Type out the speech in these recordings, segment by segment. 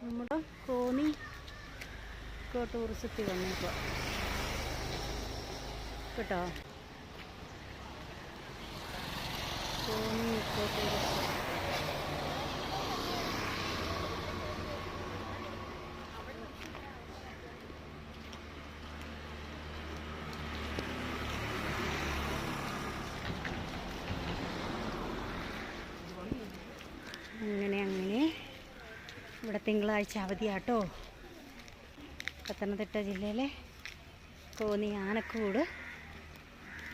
നമ്മുടെ കോണി ഇക്കോ ടൂറിസത്തിൽ വന്നേക്കുക കേട്ടോ? കോണി ഇക്കോ ടൂറിസം അങ്ങനെ അങ്ങനെ ഇവിടെ തിങ്കളാഴ്ച അവധിയാട്ടോ. പത്തനംതിട്ട ജില്ലയിലെ കോന്നി ആനക്കൂട്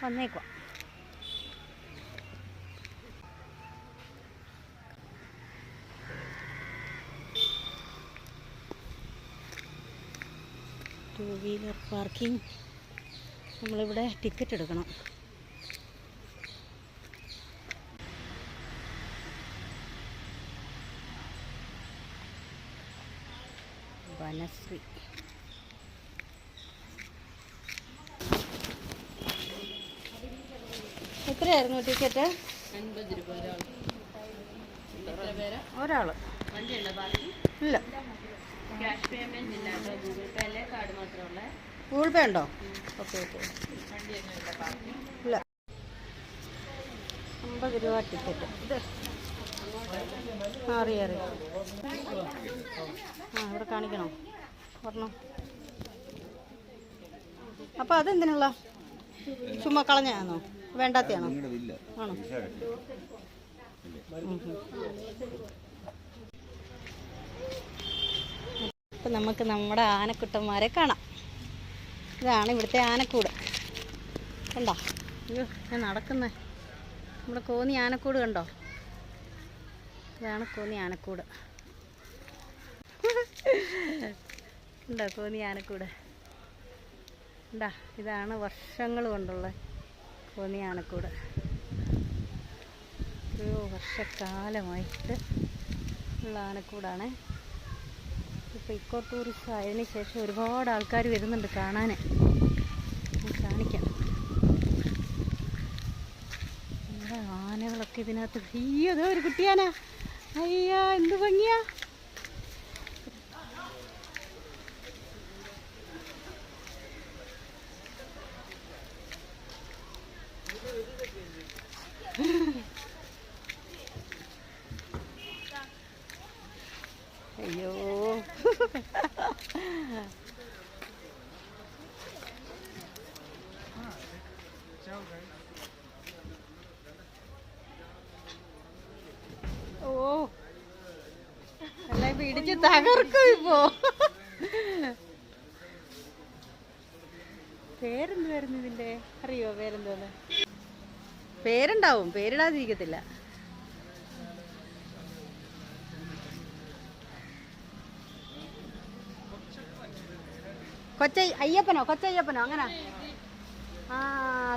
വന്നേക്കുക ടു വീലർ പാർക്കിംഗ് നമ്മളിവിടെ ടിക്കറ്റ് എടുക്കണം. വനശ്രീ എത്രയായിരുന്നു ടിക്കറ്റ് അൻപത് രൂപ ഒരാൾ. ബാക്കി? ഇല്ല. ഗൂഗിൾ പേ ഉണ്ടോ? Okay okay. ഇല്ല ബാക്കി. ഇല്ല. അമ്പത് രൂപ ടിക്കറ്റ് ഇത്. അറിയാം അറിയാം. ആ ഇവിടെ കാണിക്കണോ? പറഞ്ഞോ അപ്പോൾ അതെന്തിനുള്ള? ചുമ്മാ കളഞ്ഞാണോ വേണ്ടാത്തയാണോ? ആണോ. അപ്പം നമുക്ക് നമ്മുടെ ആനക്കുട്ടന്മാരെ കാണാം. ഇതാണ് ഇവിടുത്തെ ആനക്കൂട്. കണ്ടോ? അയ്യോ ഞാൻ നടക്കുന്നേ. നമ്മുടെ കോന്നി ആനക്കൂട് കണ്ടോ? ഇതാണ് കോന്നി ആനക്കൂട്. ഉണ്ടോ കോന്നി ആനക്കൂട്. ഉണ്ടാ ഇതാണ് വർഷങ്ങൾ കൊണ്ടുള്ള കോന്നി ആനക്കൂട്. എത്രയോ വർഷക്കാലമായിട്ട് ഉള്ള ആനക്കൂടാണ്. ഇപ്പോൾ ഇക്കോ ടൂറിസ്റ്റ് ആയതിനു ശേഷം ഒരുപാട് ആൾക്കാർ വരുന്നുണ്ട് കാണാൻ കാണിക്കാം. ആനകളൊക്കെ ഇതിനകത്ത്? അയ്യോ അതോ ഒരു കുട്ടിയാന. അയ്യാ എന്ത് ഭംഗിയാ അയ്യോ ഓ അല്ല ഇപ്പൊ ഇടിച്ച് തകർക്കും ഇപ്പോ പേരെന്തുവായിരുന്നു ഇതിന്റെ? അറിയോ പേരെന്തോന്ന്? പേരുണ്ടാവും പേരിടാതിരിക്കത്തില്ല. കൊച്ച അയ്യപ്പനോ കൊച്ചയ്യപ്പനോ അങ്ങനെ. ആ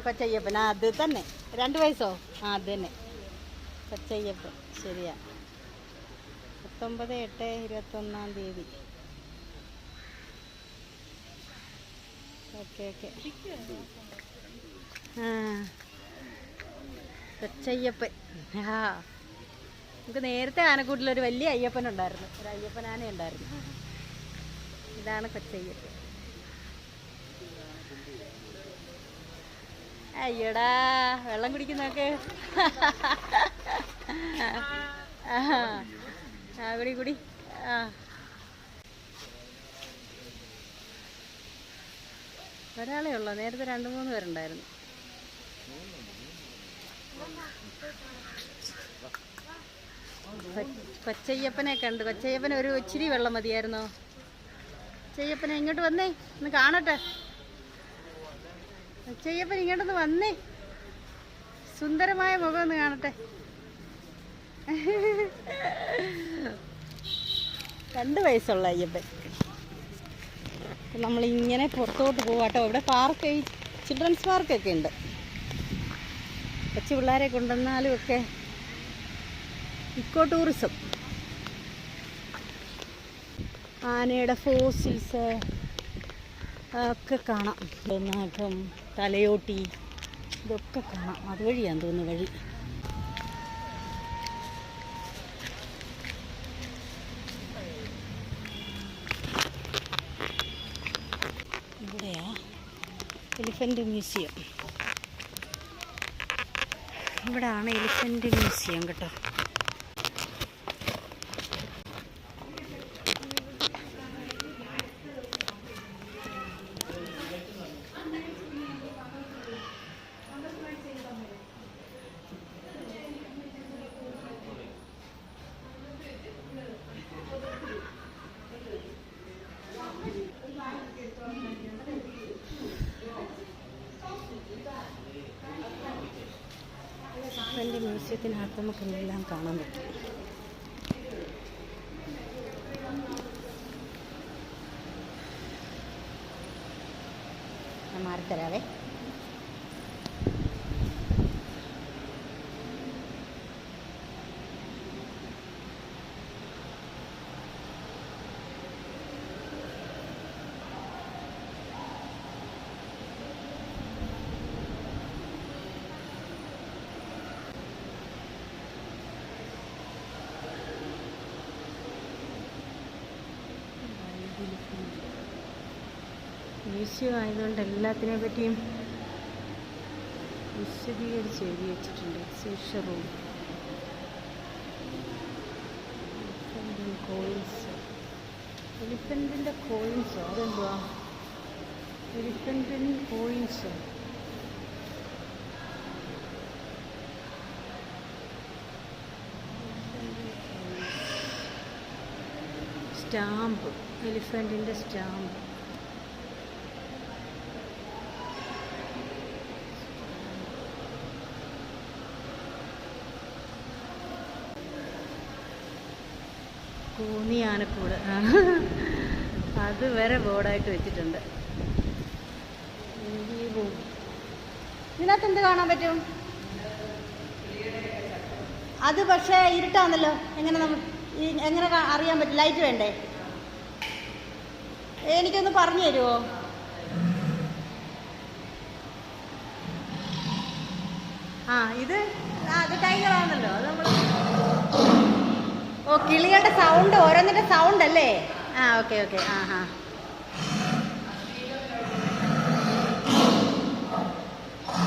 കൊച്ചയ്യപ്പൻ ആ അത് തന്നെ. രണ്ട് വയസ്സോ? ആ അത് തന്നെ. കൊച്ചയ്യപ്പൻ ശരിയാ. പത്തൊമ്പത് എട്ട് ഇരുപത്തൊന്നാം തീയതി. Okay okay. ആ. കൊച്ചയ്യപ്പൻ. ആ. നമുക്ക് നേരത്തെ ആനക്കൂട്ടിലൊരു വലിയ അയ്യപ്പൻ ഉണ്ടായിരുന്നു. ഒരു അയ്യപ്പൻ ആന ഉണ്ടായിരുന്നു. ഇതാണ് കൊച്ചയ്യപ്പൻ. അയ്യടാ വെള്ളം കുടിക്കുന്നൊക്കെ ആ. കുടി കുടി. ആ. ഒരാളേ ഉള്ളു. നേരത്തെ രണ്ട് മൂന്ന് പേരുണ്ടായിരുന്നു. കൊച്ചയ്യപ്പനെ കണ്ട്. കൊച്ചയ്യപ്പനെ ഒരു ഇച്ചിരി വെള്ളം മതിയായിരുന്നോ? കൊച്ചയ്യപ്പനെ ഇങ്ങോട്ട് വന്നേ. ഒന്ന് കാണട്ടെ. കൊച്ചയ്യപ്പൻ ഇങ്ങോട്ടൊന്ന് വന്നേ. സുന്ദരമായ മുഖം ഒന്ന് കാണട്ടെ. രണ്ട് വയസ്സുള്ള അയ്യപ്പൻ. നമ്മളിങ്ങനെ പുറത്തോട്ട് പോവാട്ടോ. ഇവിടെ പാർക്ക് ചിൽഡ്രൻസ് പാർക്കൊക്കെ ഉണ്ട്. കൊച്ചു പിള്ളേരെ കൊണ്ടുവന്നാലും ഒക്കെ ഇക്കോ ടൂറിസം ആനയുടെ ഫോസിൽസ് ഒക്കെ കാണാം. നഖം തലയോട്ടി ഇതൊക്കെ കാണാം. അതുവഴിയാന്ന് തോന്നുന്നു വഴി. Elephant museum. ഇവിടാണ് എലിഫന്റ് മ്യൂസിയം കേട്ടോ എലിഫന്റ് മ്യൂസിയത്തിനകത്ത് നമുക്ക് എല്ലാം കാണാൻ പറ്റും. മാറിത്തരാവേ. മ്യൂസിയം ആയതുകൊണ്ട് എല്ലാത്തിനെ പറ്റിയും വിശദീകരിച്ച് എഴുതി വെച്ചിട്ടുണ്ട്. റൂം കോയിൻസ് എലിഫന്റിന്റെ കോയിൻസോ അതെന്തുവാ? എലിഫന്റിൻ കോയിൻസോ സ്റ്റാമ്പ് എലിഫന്റിന്റെ സ്റ്റാമ്പ് ആനക്കൂട്. അത് വരെ ബോർഡായിട്ട് വെച്ചിട്ടുണ്ട്. ഇതിനകത്ത് എന്ത് കാണാൻ പറ്റും? അത് പക്ഷേ ഇരുട്ടാണല്ലോ. എങ്ങനെ നമുക്ക് എങ്ങനെ അറിയാൻ പറ്റും? ലൈറ്റ് വേണ്ടേ? എനിക്കൊന്ന് പറഞ്ഞു തരുമോ ആ ഇത് അത് ടൈഗറാണല്ലോ അത് നമ്മൾ ഓ കിളികളുടെ സൗണ്ട് ഓരോന്നിന്റെ സൗണ്ട് അല്ലേ? ആ ഓക്കെ ഓക്കെ ആ ഹാ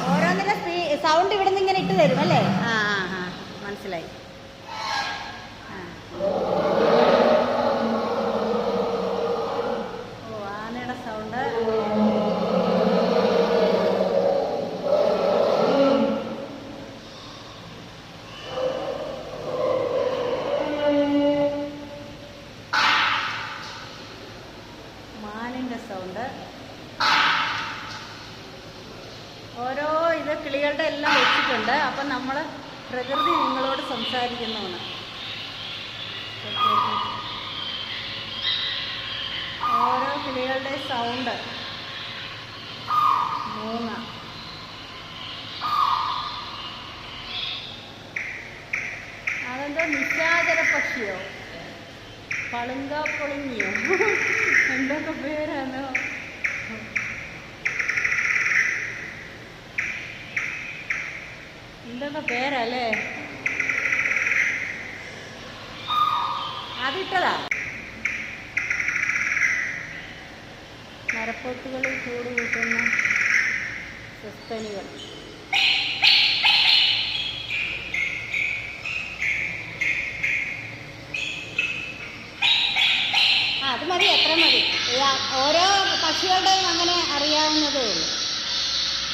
ഓരോന്നിന്റെ സൗണ്ട് ഇവിടെ നിന്ന് ഇങ്ങനെ ഇട്ട് തരും അല്ലേ? ആ ആ. മനസ്സിലായി. ആ. ഓ ആനയുടെ സൗണ്ട് മാനിന്റെ സൗണ്ട് ഓരോ ഇത് കിളികളുടെ വെച്ചിട്ടുണ്ട് അപ്പം നമ്മൾ പ്രകൃതി നിങ്ങളോട് സംസാരിക്കുന്നതാണ്. ഓരോ കിളികളുടെ സൗണ്ട് മൂന്ന്. അതെന്തോ നിശാചര പക്ഷിയോ? പളുങ്ക പൊളിങ്ങിയോ എന്തൊക്കെ പേരാണോ? എന്തൊക്കെ പേരല്ലേ? അതിട്ടതാ. മരപ്പൊത്തുകളിൽ ചൂട് കൂട്ടുന്ന സസ്തനികൾ അത് മതി എത്ര മതി. ഓരോ പക്ഷികളുടെയും അങ്ങനെ അറിയാവുന്നതേ ഉള്ളൂ.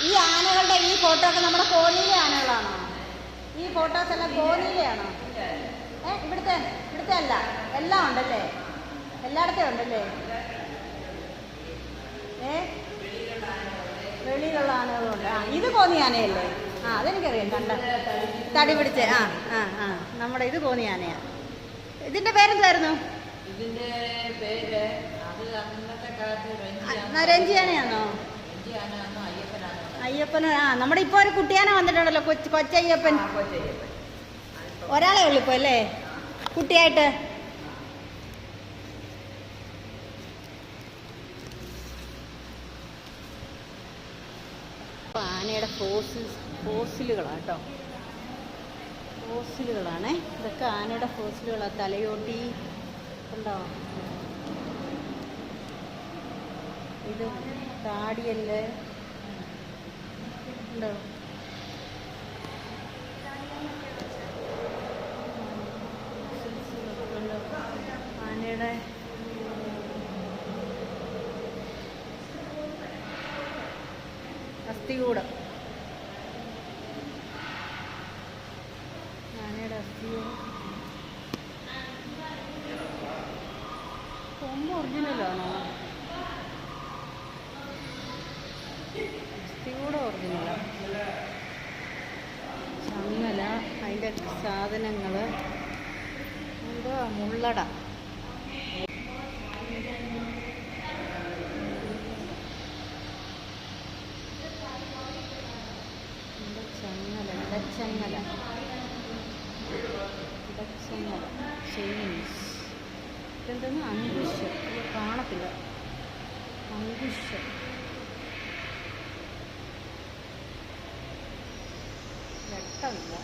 ഈ ആനകളുടെ ഈ ഫോട്ടോ ഒക്കെ നമ്മുടെ കോലിയിലെ ആനകളാണോ? ഫോട്ടോസ് എല്ലാം കോന്നിയിലെയാണോ ഏ ഇവിടുത്തെ ഇവിടുത്തെ അല്ല. എല്ലാം ഉണ്ടല്ലേ? എല്ലായിടത്തേ ഉണ്ടല്ലേ? ഏ? വെളിയിലുള്ള ആനകളുണ്ട് ആ ഇത് കോന്നി ആനയല്ലേ? ആ അതെനിക്കറിയാം. കണ്ട. തടി പിടിച്ച് ആ ആ ആ. നമ്മുടെ ഇത് കോന്നി ആനയാ. ഇതിന്റെ പേരെന്തായിരുന്നു? പേര് അത് അന്നത്തെ കാലത്ത് രഞ്ജി ആനയാണോ അയ്യപ്പന് ആ നമ്മുടെ ഇപ്പോൾ ഒരു കുട്ടിയാനെ വന്നിട്ടുണ്ടല്ലോ കൊച്ച് കൊച്ചയ്യപ്പൻ. ഒരാളെ ഉള്ളു ഇപ്പോൾ അല്ലേ? കുട്ടിയായിട്ട്. ആനയുടെ ഫോസിൽസ് ഫോസിലുകളാണ് കേട്ടോ ഫോസിലുകളാണേ. ഇതൊക്കെ ആനയുടെ ഫോസിലുകളാണ് തലയോട്ടി. ഉണ്ടോ ഇത് താടിയൽ ഉണ്ടോ? ആനയുടെ അസ്ഥികൂടം ആനയുടെ അസ്ഥികൂടം കൊമ്പ് ഒറിജിനലാണോ അസ്ഥികൂടം ഒറിജിനലാണ് ചങ്ങല അതിന്റെ സാധനങ്ങൾ എന്തോ മുള്ളട എന്തോ ചങ്ങല ഇടച്ചങ്ങല. ഇടച്ചങ്ങല. ചെയിൻസ് ഇതെന്തെന്ന്? അങ്കുശ് കാണത്തില്ല. അങ്കുശ് വെട്ടമില്ല.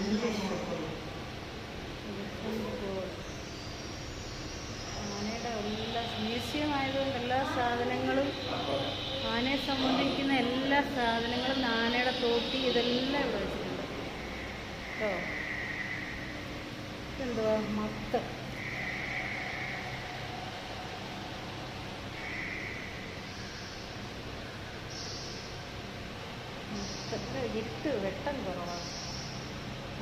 അങ്കുശ് ആനയുടെ എല്ലാ മ്യൂസിയം ആയതുകൊണ്ട് എല്ലാ സാധനങ്ങളും ആനയെ സംബന്ധിക്കുന്ന എല്ലാ സാധനങ്ങളും ആനയുടെ തോട്ടി ഇതെല്ലാം ഇവിടെ കേട്ടോ എന്തുവാ മത്ത്. ഇട്ട് വെട്ടം കുറവാണ്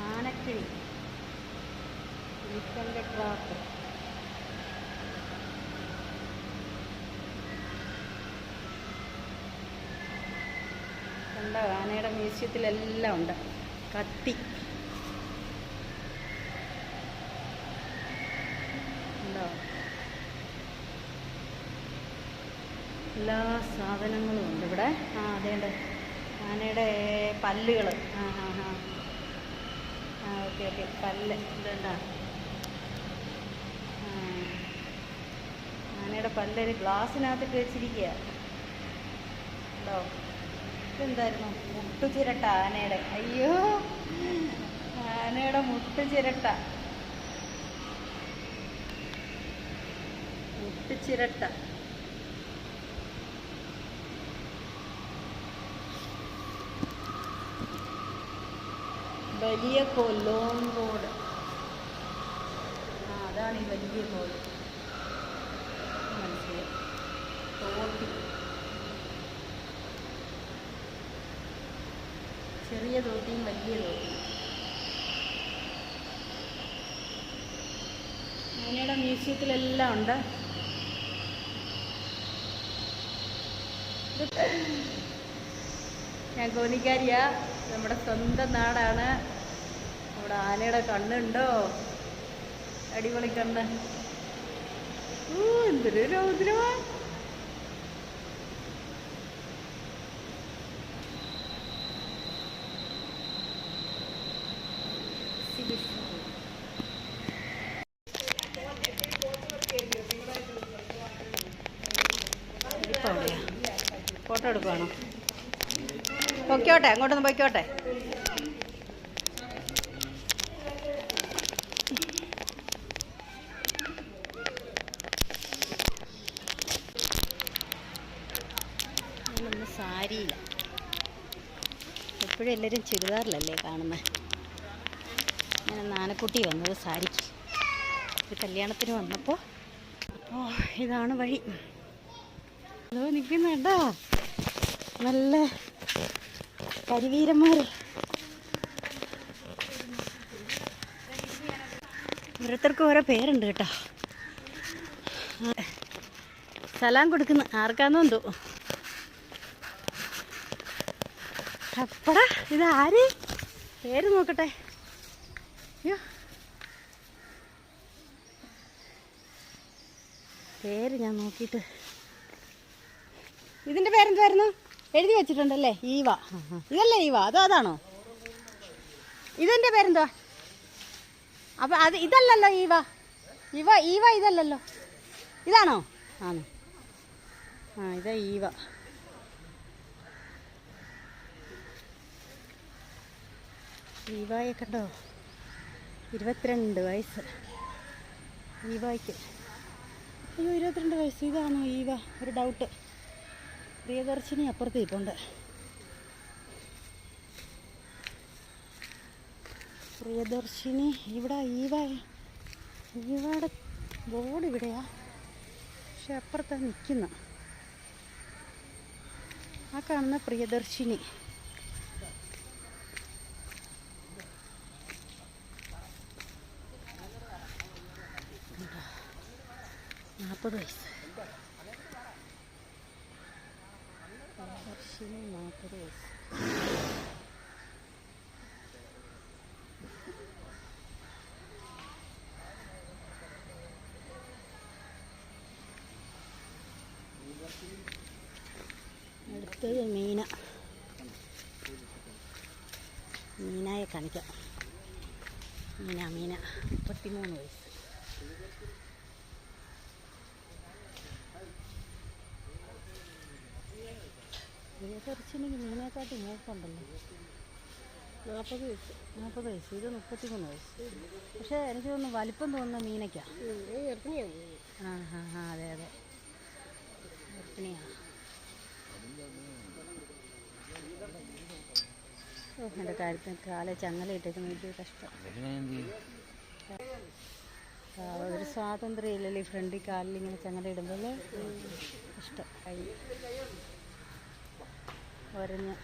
ആനക്കിഴി ഇരിക്കന്റെ ട്രാപ്പ് കണ്ട ആനയുടെ മ്യൂസിയത്തിലെല്ലാം ഉണ്ട്. കത്തി ഉണ്ടോ എല്ലാ സാധനങ്ങളും ഉണ്ട് ഇവിടെ ആ അതേണ്ട് ആനയുടെ പല്ലുകൾ. ആ ആ ആ. ആ ഓക്കെ ഓക്കെ. പല്ല്. ഇതുണ്ടാ. ആനയുടെ ആനയുടെ പല്ലൊരു ഗ്ലാസ്സിനകത്തിട്ട് വെച്ചിരിക്കുക ഉണ്ടോ? ഇതെന്തായിരുന്നു? മുട്ടുചിരട്ട ആനയുടെ. അയ്യോ! ആനയുടെ മുട്ടുചിരട്ട. മുട്ടുചിരട്ട. വലിയ കൊല്ലോം ലോങ് റോഡ്. ആ അതാണ് ഈ വലിയ കോൽ മനസ്സിലായി? ചെറിയ തോട്ടിയും വലിയ തോട്ടിയും. ആനയുടെ മ്യൂസിയത്തിലെല്ലാം ഉണ്ട്. ഞാൻ കോന്നിക്കാരിയാ. നമ്മുടെ സ്വന്തം നാടാണ്. നമ്മുടെ ആനയുടെ കണ്ണുണ്ടോ? അടിപൊളി കണ്ണ്. ഓ എന്തൊരു രൗദ്രമാ. ഫോട്ടോ എടുക്കുവാണോ? പൊയ്ക്കോട്ടെ അങ്ങോട്ടൊന്ന് പൊയ്ക്കോട്ടെ. ഞാനൊന്ന് സാരിയില്ല. എപ്പോഴും എല്ലാവരും ചുരിദാറിലല്ലേ കാണുന്നത് ഞാൻ നാനക്കുട്ടി വന്നത് സാരിക്ക്. ഒരു കല്യാണത്തിന് വന്നപ്പോൾ അപ്പോൾ ഇതാണ് വഴി. അതോ നിൽക്കുന്നുണ്ടോ നല്ല കരിവീരന്മാർ ഓരോരുത്തർക്കും ഓരോ പേരുണ്ട് കേട്ടോ. സലാം കൊടുക്കുന്ന. ആർക്കാന്നോ എന്തോ? അപ്പടാ ഇത് ആര് പേര് നോക്കട്ടെ. അയ്യോ. പേര് ഞാൻ നോക്കിയിട്ട്. ഇതിന്റെ പേരെന്തായിരുന്നു എഴുതി വെച്ചിട്ടുണ്ടല്ലേ ഈവ. ഇതല്ലേ ഈവ? അതോ അതാണോ? ഇതിന്റെ പേരെന്തുവാ? അപ്പം അത് ഇതല്ലല്ലോ ഈവ. ഇവ ഈവ ഇതല്ലല്ലോ. ഇതാണോ? ആണോ. ആ ഇതാ ഈവ. ഈവായെ കണ്ടോ ഇരുപത്തിരണ്ട് വയസ്സ്. ഈവായ്ക്ക്. അയ്യോ ഇരുപത്തിരണ്ട് വയസ്സ്. ഇതാണോ ഈവ? ഒരു ഡൗട്ട് പ്രിയദർശിനി അപ്പുറത്ത് ഇപ്പുണ്ട് പ്രിയദർശിനി ഇവിടെ ഈവ ഈവയുടെ ബോർഡ് ഇവിടെയാ. പക്ഷെ അപ്പുറത്താണ് നിൽക്കുന്ന ആ കാണുന്ന പ്രിയദർശിനി. നാൽപ്പത് വയസ്സ് പ്രിയദർശിനി നാൽപ്പത് വയസ്സ്. അടുത്തത് മീന. മീനായെ കാണിക്കാം. മീന മീന. മുപ്പത്തിമൂന്ന് വയസ്സ്. പ്രിയദർശിനിക്ക് മീനെക്കാട്ടി മൂപ്പുണ്ടല്ലോ നാൽപ്പത് വയസ്സ് നാൽപ്പത് വയസ്സ് ഇത് മുപ്പത്തി മൂന്ന് വയസ്സ്. പക്ഷേ എനിക്ക് തോന്നുന്നു വലിപ്പം തോന്നുന്ന മീനയ്ക്കാ ആ ഹാ ഹാ അതെ അതെ. എന്റെ കാര്യത്തിന് കാലെ ചങ്ങലയിട്ടേക്കുന്ന വലിയ കഷ്ടം. ഒരു സ്വാതന്ത്ര്യം ഇല്ലല്ലോ ഈ ഫ്രണ്ടിൽ കാലിൽ ഇങ്ങനെ ചങ്ങല ഇടുമ്പോൾ ഇഷ്ടം ഒരഞ്ഞ്.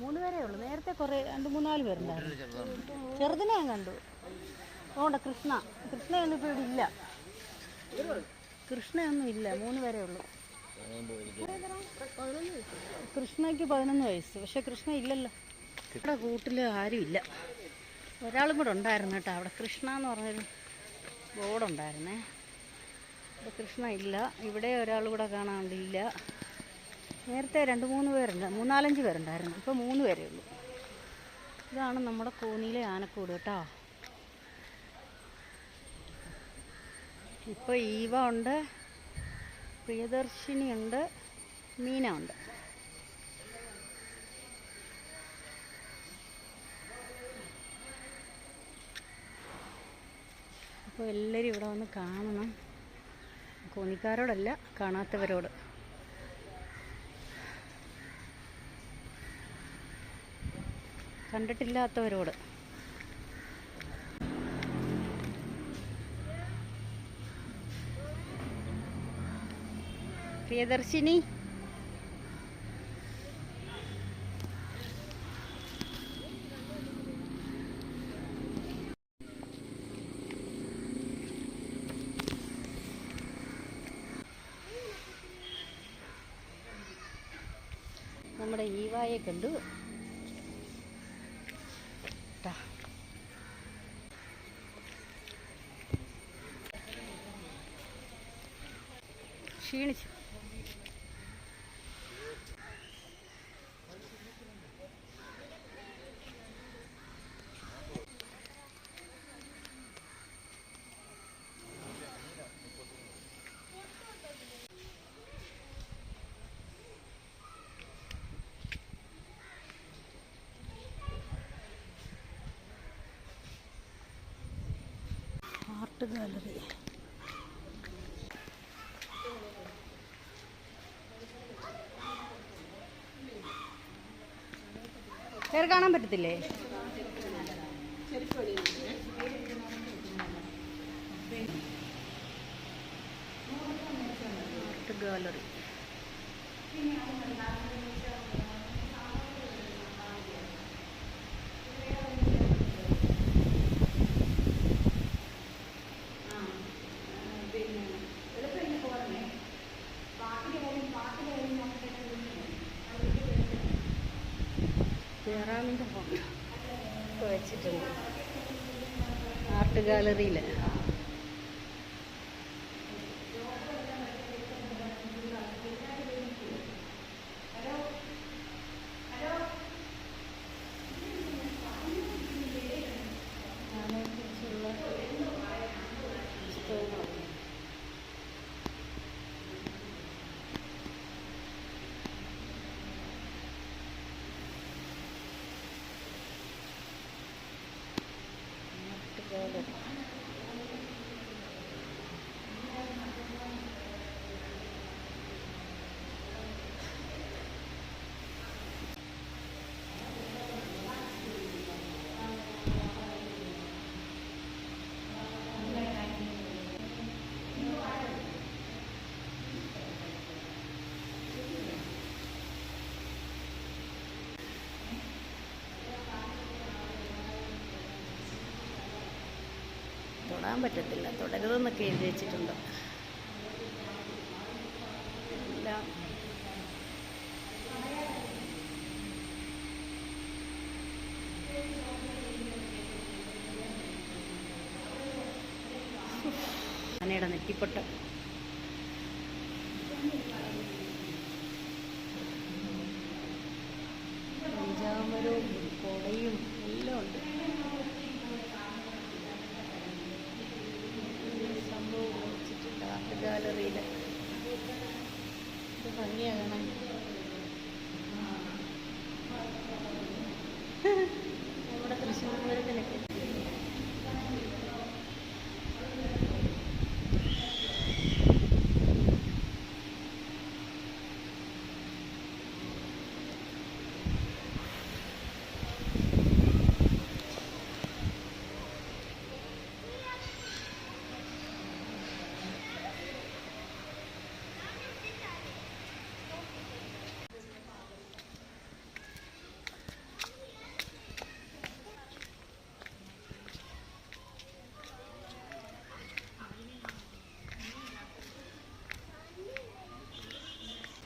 മൂന്ന് പേരേ ഉള്ളൂ. നേരത്തെ കുറേ രണ്ട് മൂന്നാൽ പേരുണ്ടായിരുന്നു. ചെറുതിനെ ഞാൻ കണ്ടു. ഓണ്ട കൃഷ്ണ കൃഷ്ണയൊന്നും ഇപ്പോൾ ഇവിടെ ഇല്ല. കൃഷ്ണയൊന്നും ഇല്ല. മൂന്ന് പേരേ ഉള്ളൂ. കൃഷ്ണയ്ക്ക് പതിനൊന്ന് വയസ്സ്. പക്ഷെ കൃഷ്ണ ഇല്ലല്ലോ. ഇവിടെ കൂട്ടിൽ ആരും ഇല്ല. ഒരാളും കൂടെ ഉണ്ടായിരുന്നു കേട്ടോ അവിടെ. കൃഷ്ണ എന്ന് പറഞ്ഞൊരു ബോർഡുണ്ടായിരുന്നേ. ഇവിടെ കൃഷ്ണ ഇല്ല. ഇവിടെ ഒരാൾ കൂടെ കാണാണ്ടില്ല നേരത്തെ രണ്ട് മൂന്ന് പേരുണ്ട്. മൂന്നാലഞ്ച് പേരുണ്ടായിരുന്നു. ഇപ്പോൾ മൂന്ന് പേരേ ഉള്ളൂ. ഇതാണ് നമ്മുടെ കോന്നിയിലെ ആനക്കൂട് കേട്ടോ. ഇപ്പോൾ ഈവ ഉണ്ട് പ്രിയദർശിനി ഉണ്ട് മീന ഉണ്ട്. അപ്പോൾ എല്ലാവരും ഇവിടെ വന്ന് കാണണം. കോന്നിക്കാരോടല്ല കാണാത്തവരോട്. കണ്ടിട്ടില്ലാത്തവരോട്. പ്രിയദർശിനി. നമ്മുടെ ഈവായെ കണ്ടു. ട്ടാ. ക്ഷീണിച്ചു ആർട്ട് ഗാലറി വേറെ കാണാൻ പറ്റത്തില്ലേ? ഗാലറി ജയറാമിന്റെ ഫോട്ടോ ഒക്കെ വെച്ചിട്ടുണ്ട് ആർട്ട് ഗാലറിയിൽ അതിനെക്കുറിച്ചുള്ള പുസ്തകങ്ങളൊക്കെ ആർട്ട് ഗാലറി തൊടാൻ പറ്റത്തില്ല. തുടരുതെന്നൊക്കെ എഴുതി വെച്ചിട്ടുണ്ട് എല്ലാം ആനയുടെ നെറ്റിപ്പൊട്ട് പഞ്ചാമരവും കൊടയും എല്ലാം ഉണ്ട് ഈ സംഭവം വെച്ചിട്ടുണ്ട് ആർട്ട് ഗാലറിയിൽ ഇത് ഭംഗിയാ കാണാൻ നമ്മുടെ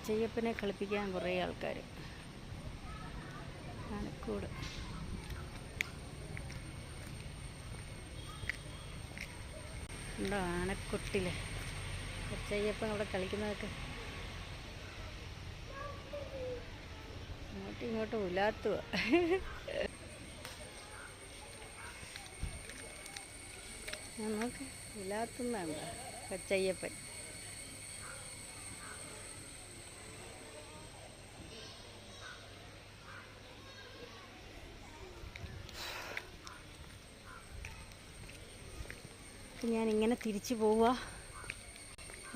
ചെയ്യപ്പനെ കളിപ്പിക്കാൻ കുറേ ആൾക്കാർ ആനക്കൂട് ഉണ്ടോ ആനക്കൊട്ടിൽ? അച്ചയ്യപ്പൻ അവിടെ കളിക്കുന്നതൊക്കെ. അങ്ങോട്ടും ഇങ്ങോട്ടും ഉലാത്തുക നമുക്ക് ഉലാത്തുന്നുണ്ട് കൊച്ചയ്യപ്പൻ ഞാൻ ഇങ്ങനെ തിരിച്ചു പോവുക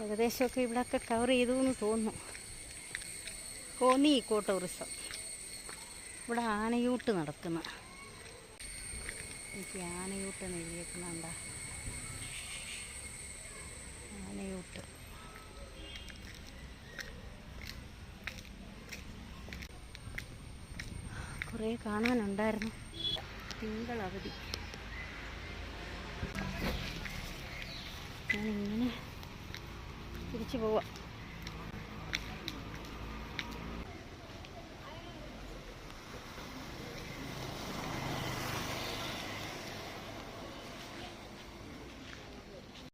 ഏകദേശമൊക്കെ ഇവിടെയൊക്കെ കവർ ചെയ്തു എന്ന് തോന്നുന്നു. കോന്നി ഇക്കോ ടൂറിസം ഇവിടെ ആനയൂട്ട് നടക്കുന്ന. എനിക്ക് ആനയൂട്ട് എഴുതിയേക്കുന്നുണ്ട ആനയൂട്ട്. കുറേ കാണാനുണ്ടായിരുന്നു. തിങ്കൾ അവധി ഞാനിങ്ങനെ തിരിച്ചു പോവാം.